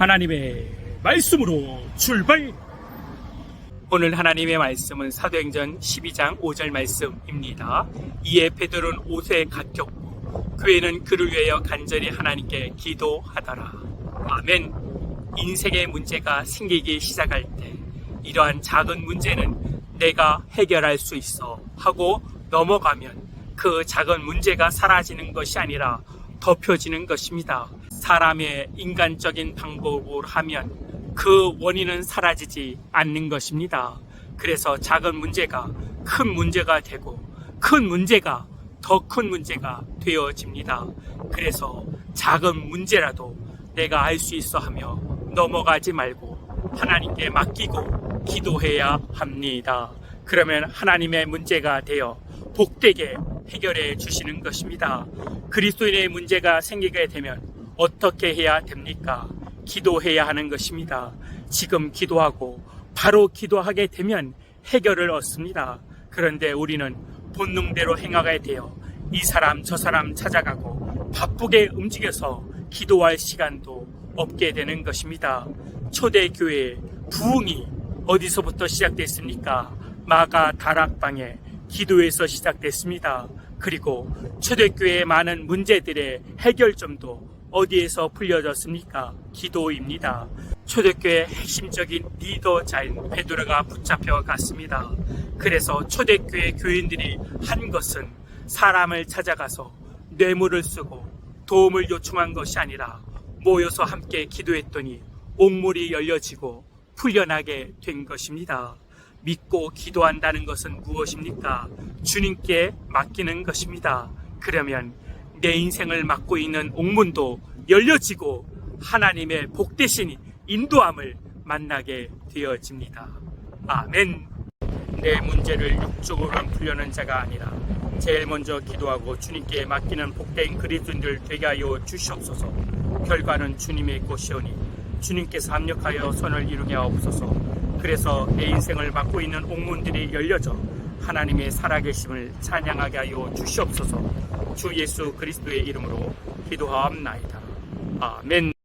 하나님의 말씀으로 출발! 오늘 하나님의 말씀은 사도행전 12장 5절 말씀입니다. 이에 베드로는 옷에 갓겼고 교회는 그를 위하여 간절히 하나님께 기도하더라. 아멘. 인생의 문제가 생기기 시작할 때 이러한 작은 문제는 내가 해결할 수 있어 하고 넘어가면 그 작은 문제가 사라지는 것이 아니라 덮여지는 것입니다. 사람의 인간적인 방법으로 하면 그 원인은 사라지지 않는 것입니다. 그래서 작은 문제가 큰 문제가 되고 큰 문제가 더 큰 문제가 되어집니다. 그래서 작은 문제라도 내가 알 수 있어 하며 넘어가지 말고 하나님께 맡기고 기도해야 합니다. 그러면 하나님의 문제가 되어 복되게 해결해 주시는 것입니다. 그리스도인의 문제가 생기게 되면 어떻게 해야 됩니까? 기도해야 하는 것입니다. 지금 기도하고 바로 기도하게 되면 해결을 얻습니다. 그런데 우리는 본능대로 행하게 되어 이 사람 저 사람 찾아가고 바쁘게 움직여서 기도할 시간도 없게 되는 것입니다. 초대교회 부흥이 어디서부터 시작됐습니까? 마가 다락방에 기도에서 시작됐습니다. 그리고 초대교회의 많은 문제들의 해결점도 어디에서 풀려졌습니까? 기도입니다. 초대교회 핵심적인 리더자인 베드로가 붙잡혀 갔습니다. 그래서 초대교회 교인들이 한 것은 사람을 찾아가서 뇌물을 쓰고 도움을 요청한 것이 아니라 모여서 함께 기도했더니 옥물이 열려지고 풀려나게 된 것입니다. 믿고 기도한다는 것은 무엇입니까? 주님께 맡기는 것입니다. 그러면 내 인생을 맡고 있는 옥문도 열려지고 하나님의 복되신 인도함을 만나게 되어집니다. 아멘. 내 문제를 육적으로 풀려는 자가 아니라 제일 먼저 기도하고 주님께 맡기는 복된 그리스도인들 되게 하여 주시옵소서. 결과는 주님의 것이오니 주님께서 합력하여 선을 이루게 하옵소서. 그래서 내 인생을 맡고 있는 옥문들이 열려져 하나님의 살아계심을 찬양하게 하여 주시옵소서. 주 예수 그리스도의 이름으로 기도하옵나이다. 아멘.